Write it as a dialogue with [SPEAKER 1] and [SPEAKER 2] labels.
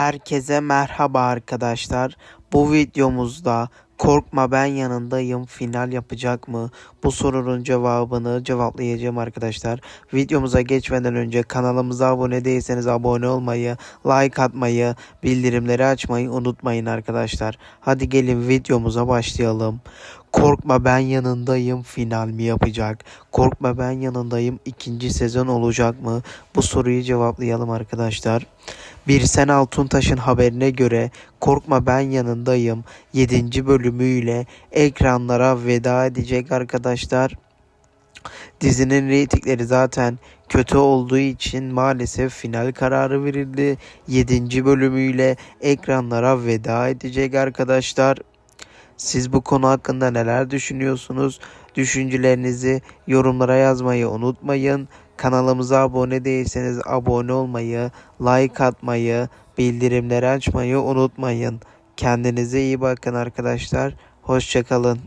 [SPEAKER 1] Herkese merhaba arkadaşlar. Bu videomuzda Korkma ben yanındayım final yapacak mı? Bu sorunun cevabını cevaplayacağım arkadaşlar. Videomuza geçmeden önce kanalımıza abone değilseniz abone olmayı, like atmayı, bildirimleri açmayı unutmayın arkadaşlar. Hadi gelin videomuza başlayalım. Korkma ben yanındayım final mi yapacak? Korkma ben yanındayım ikinci sezon olacak mı? Bu soruyu cevaplayalım arkadaşlar. Birsen Altuntaş'ın haberine göre Korkma Ben Yanındayım 7. bölümüyle ekranlara veda edecek arkadaşlar. Dizinin reytingleri zaten kötü olduğu için maalesef final kararı verildi. 7. bölümüyle ekranlara veda edecek arkadaşlar. Siz bu konu hakkında neler düşünüyorsunuz? Düşüncelerinizi yorumlara yazmayı unutmayın. Kanalımıza abone değilseniz abone olmayı, like atmayı, bildirimleri açmayı unutmayın. Kendinize iyi bakın arkadaşlar. Hoşçakalın.